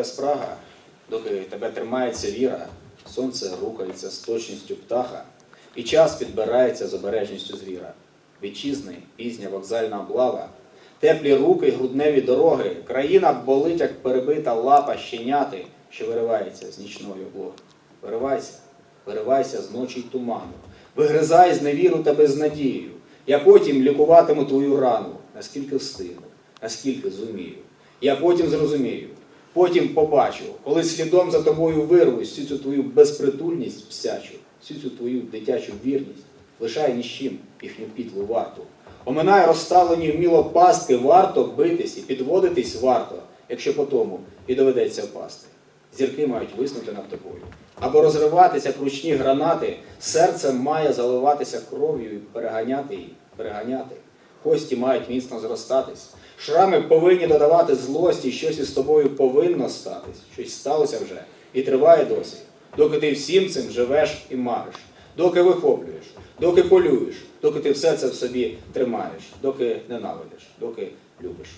твоя спрага, доки тебе тримається віра, сонце рухається з точністю птаха, і час підбирається з обережністю звіра. Вітчизни, пізня вокзальна облава, теплі руки, грудневі дороги, країна болить, як перебита лапа щеняти, що виривається з нічної облоги. Виривайся, виривайся з ночі й туману, вигризай з невіру та безнадію. Я потім лікуватиму твою рану, наскільки встигну, наскільки зумію. Я потім зрозумію, потім побачу, коли слідом за тобою вирвусь всю цю твою безпритульність псячу, всю цю твою дитячу вірність, лишай ні з чим їхню підлу варту. Оминай розставлені вміло пастки, варто битись і підводитись варто, якщо по тому і доведеться впасти. Зірки мають виснути над тобою. Або розриватися як ручні гранати, серце має заливатися кров'ю і переганяти її, переганяти. Кості мають міцно зростатись. Шрами повинні додавати злості, щось із тобою повинно статись, щось сталося вже і триває досі, доки ти всім цим живеш і мариш, доки вихоплюєш, доки полюєш, доки ти все це в собі тримаєш, доки ненавидиш, доки любиш.